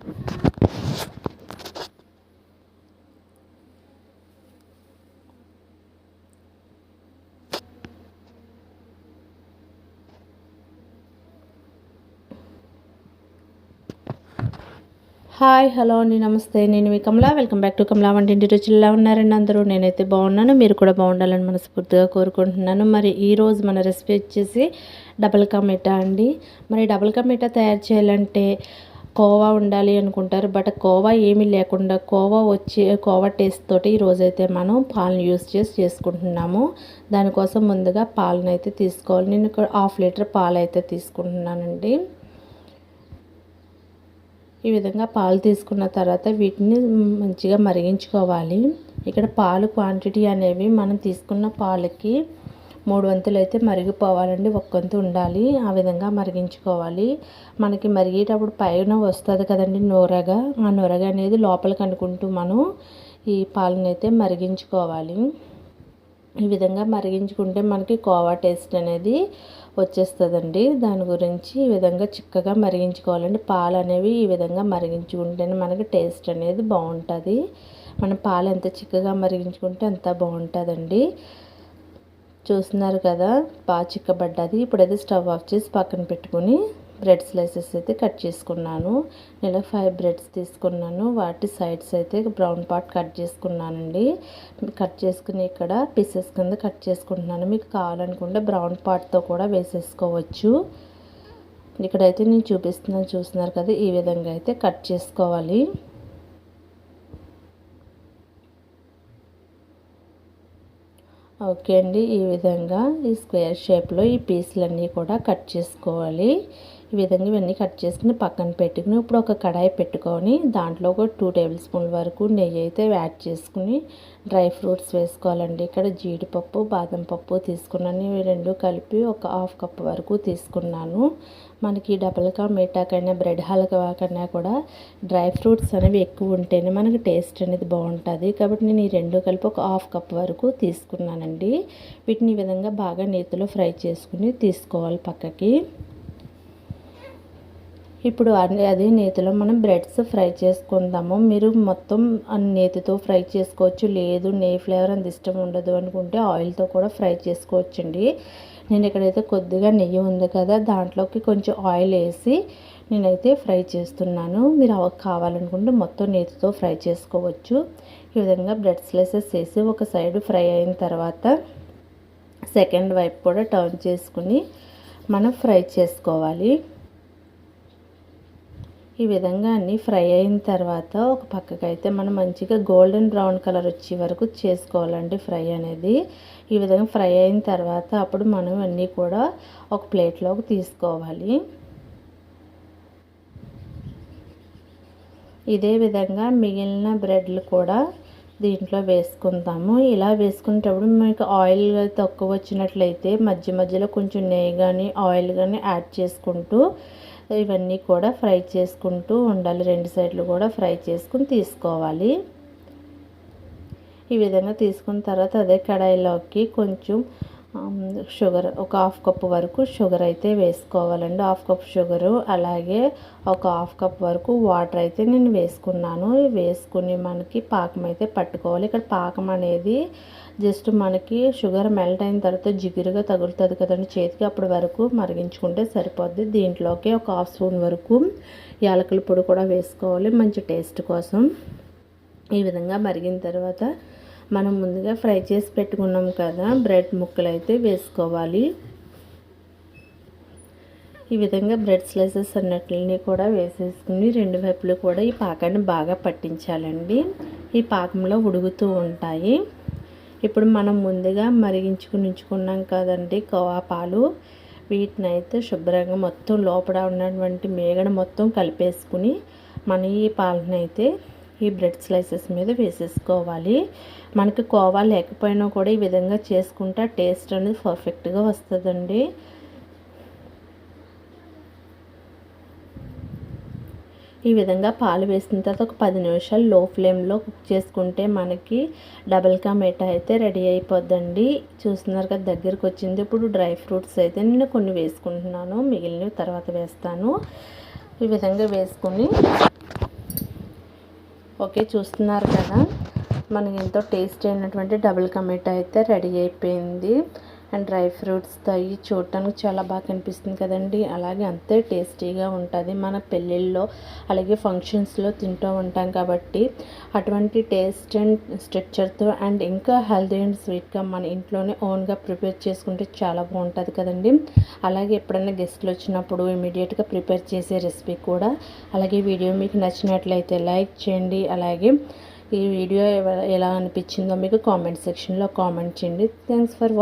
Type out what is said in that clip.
Hi hello అండి నమస్తే. నేను మీ Kamala. Welcome back to Kamala వంటింటి రుచుల్లో ఉన్నారండి అందరూ? నేనైతే బాగున్నాను. మీరు కూడా బాగుండాలని మనస్ఫూర్తిగా కోరుకుంటున్నాను. మరి ఈరోజు మన రెసిపీ వచ్చేసి డబల్ కమిటా అండి. మరి డబల్ కమిటా తయారు చేయాలంటే కోవా ఉండాలి అనుకుంటారు బట్ కోవా ఏమీ లేకుండా కోవా వచ్చి కోవా టేస్ట్ తోటి ఈరోజైతే మనం పాలను యూస్ చేసి చేసుకుంటున్నాము. దానికోసం ముందుగా పాలను అయితే తీసుకోవాలి. నేను ఇక్కడ హాఫ్ లీటర్ పాలు అయితే తీసుకుంటున్నానండి. ఈ విధంగా పాలు తీసుకున్న తర్వాత వీటిని మంచిగా మరిగించుకోవాలి. ఇక్కడ పాలు క్వాంటిటీ అనేవి మనం తీసుకున్న పాలకి మూడు వంతులు అయితే మరిగిపోవాలండి. ఒక్క వంతు ఉండాలి. ఆ విధంగా మరిగించుకోవాలి. మనకి మరిగేటప్పుడు పైన వస్తుంది కదండి నూరగా. ఆ నూరగ అనేది లోపలికి అనుకుంటూ మనం ఈ పాలను అయితే మరిగించుకోవాలి. ఈ విధంగా మరిగించుకుంటే మనకి కోవా టేస్ట్ అనేది వచ్చేస్తుందండి. దాని గురించి ఈ విధంగా చిక్కగా మరిగించుకోవాలండి. పాలు అనేవి ఈ విధంగా మరిగించుకుంటేనే మనకి టేస్ట్ అనేది బాగుంటుంది. మన పాలు ఎంత చిక్కగా మరిగించుకుంటే అంత బాగుంటుందండి. చూస్తున్నారు కదా బాగా చిక్కబడ్డది. ఇప్పుడైతే స్టవ్ ఆఫ్ చేసి పక్కన పెట్టుకుని బ్రెడ్ స్లైసెస్ అయితే కట్ చేసుకున్నాను. నేను ఫైవ్ బ్రెడ్స్ తీసుకున్నాను. వాటి సైడ్స్ అయితే బ్రౌన్ పార్ట్ కట్ చేసుకున్నానండి. కట్ చేసుకుని ఇక్కడ పీసెస్ కింద కట్ చేసుకుంటున్నాను. మీకు కావాలనుకుంటే బ్రౌన్ పార్ట్తో కూడా వేసేసుకోవచ్చు. ఇక్కడైతే నేను చూపిస్తున్నాను చూస్తున్నారు కదా ఈ విధంగా అయితే కట్ చేసుకోవాలి. ఓకే అండి. ఈ విధంగా ఈ స్క్వేర్ షేప్లో ఈ పీసులన్నీ కూడా కట్ చేసుకోవాలి. ఈ విధంగా ఇవన్నీ కట్ చేసుకుని పక్కన పెట్టుకుని ఇప్పుడు ఒక కడాయి పెట్టుకొని దాంట్లో ఒక టూ టేబుల్ స్పూన్ వరకు నెయ్యి అయితే యాడ్ చేసుకుని డ్రై ఫ్రూట్స్ వేసుకోవాలండి. ఇక్కడ జీడిపప్పు బాదం పప్పు తీసుకున్నాను. ఇవి రెండు కలిపి ఒక హాఫ్ కప్ వరకు తీసుకున్నాను. మనకి డబల్గా మీఠాకైనా బ్రెడ్ హల్వా కన్నా కూడా డ్రై ఫ్రూట్స్ అనేవి ఎక్కువ ఉంటేనే మనకి టేస్ట్ అనేది బాగుంటుంది. కాబట్టి నేను ఈ రెండు కలిపి ఒక హాఫ్ కప్ వరకు తీసుకున్నానండి. వీటిని ఈ విధంగా బాగా నేతిలో ఫ్రై చేసుకుని తీసుకోవాలి పక్కకి. ఇప్పుడు అదే నేతిలో మనం బ్రెడ్స్ ఫ్రై చేసుకుందాము. మీరు మొత్తం నేతితో ఫ్రై చేసుకోవచ్చు. లేదు నే ఫ్లేవర్ అంత ఇష్టం ఉండదు అనుకుంటే ఆయిల్తో కూడా ఫ్రై చేసుకోవచ్చండి. నేను ఇక్కడైతే కొద్దిగా నెయ్యి ఉంది కదా దాంట్లోకి కొంచెం ఆయిల్ వేసి నేనైతే ఫ్రై చేస్తున్నాను. మీరు కావాలనుకుంటే మొత్తం నేతితో ఫ్రై చేసుకోవచ్చు. ఈ విధంగా బ్రెడ్ స్లైసెస్ వేసి ఒక సైడ్ ఫ్రై అయిన తర్వాత సెకండ్ వైపు కూడా టర్న్ చేసుకుని మనం ఫ్రై చేసుకోవాలి. ఈ విధంగా అన్నీ ఫ్రై అయిన తర్వాత ఒక పక్కకైతే మనం మంచిగా గోల్డెన్ బ్రౌన్ కలర్ వచ్చే వరకు చేసుకోవాలండి ఫ్రై అనేది. ఈ విధంగా ఫ్రై అయిన తర్వాత అప్పుడు మనం అన్నీ కూడా ఒక ప్లేట్లోకి తీసుకోవాలి. ఇదే విధంగా మిగిలిన బ్రెడ్లు కూడా దీంట్లో వేసుకుందాము. ఇలా వేసుకునేటప్పుడు మీకు ఆయిల్ తక్కువ వచ్చినట్లయితే మధ్య మధ్యలో కొంచెం నెయ్యి కానీ ఆయిల్ కానీ యాడ్ చేసుకుంటూ ఇవన్నీ కూడా ఫ్రై చేసుకుంటూ ఉండాలి. రెండు సైడ్లు కూడా ఫ్రై చేసుకుని తీసుకోవాలి. ఈ విధంగా తీసుకున్న తర్వాత అదే కడాయిలోకి కొంచెం షుగర్ ఒక హాఫ్ కప్ వరకు షుగర్ అయితే వేసుకోవాలండి. హాఫ్ కప్ షుగరు అలాగే ఒక హాఫ్ కప్ వరకు వాటర్ అయితే నేను వేసుకున్నాను. వేసుకుని మనకి పాకం అయితే పట్టుకోవాలి. ఇక్కడ పాకం అనేది జస్ట్ మనకి షుగర్ మెల్ట్ అయిన తర్వాత జిగురుగా తగులుతుంది కదండి. చేతికి అప్పటి వరకు మరిగించుకుంటే సరిపోద్ది. దీంట్లోకి ఒక హాఫ్ స్పూన్ వరకు యాలకుల పొడి కూడా వేసుకోవాలి. మంచి టేస్ట్ కోసం. ఈ విధంగా మరిగిన తర్వాత మనం ముందుగా ఫ్రై చేసి పెట్టుకున్నాం కదా బ్రెడ్ ముక్కలు అయితే వేసుకోవాలి. ఈ విధంగా బ్రెడ్ స్లైసెస్ అన్నట్లని కూడా వేసేసుకుని రెండు వైపులు కూడా ఈ పాకాన్ని బాగా పట్టించాలండి. ఈ పాకంలో ఉడుగుతూ ఉంటాయి. ఇప్పుడు మనం ముందుగా మరిగించుకుని ఉంచుకున్నాం కదండి కోవా పాలు. వీటిని అయితే శుభ్రంగా మొత్తం లోపల ఉన్నటువంటి మేగడ మొత్తం కలిపేసుకుని మన ఈ పాలను అయితే ఈ బ్రెడ్ స్లైసెస్ మీద వేసేసుకోవాలి. మనకి కోవా లేకపోయినా కూడా ఈ విధంగా చేసుకుంటే టేస్ట్ అనేది పర్ఫెక్ట్గా వస్తుందండి. ఈ విధంగా పాలు వేసిన తర్వాత ఒక పది నిమిషాలు లో ఫ్లేమ్లో కుక్ చేసుకుంటే మనకి డబల్ కా మిఠా అయితే రెడీ అయిపోద్దండి. చూస్తున్నారు కదా దగ్గరికి వచ్చింది. ఇప్పుడు డ్రై ఫ్రూట్స్ అయితే నేను కొన్ని వేసుకుంటున్నాను. మిగిలినవి తర్వాత వేస్తాను. ఈ విధంగా వేసుకుని ఓకే చూస్తున్నారు కదా. మనకి ఎంతో టేస్ట్ అయినటువంటి డబుల్ కమిట్ అయితే రెడీ అయిపోయింది. అండ్ డ్రై ఫ్రూట్స్ అవి చూడటానికి చాలా బాగా కనిపిస్తుంది కదండి. అలాగే అంతే టేస్టీగా ఉంటుంది. మన పెళ్ళిళ్ళలో అలాగే ఫంక్షన్స్లో తింటూ ఉంటాం కాబట్టి అటువంటి టేస్ట్ అండ్ స్ట్రక్చర్తో అండ్ ఇంకా హెల్దీ అండ్ స్వీట్గా మన ఇంట్లోనే ఓన్గా ప్రిపేర్ చేసుకుంటే చాలా బాగుంటుంది కదండి. అలాగే ఎప్పుడైనా గెస్ట్లు వచ్చినప్పుడు ఇమీడియట్గా ప్రిపేర్ చేసే రెసిపీ కూడా అలాగే వీడియో మీకు నచ్చినట్లయితే లైక్ చేయండి. అలాగే ఈ వీడియో ఎలా అనిపించిందో మీకు కామెంట్ సెక్షన్లో కామెంట్ చేయండి. Thanks for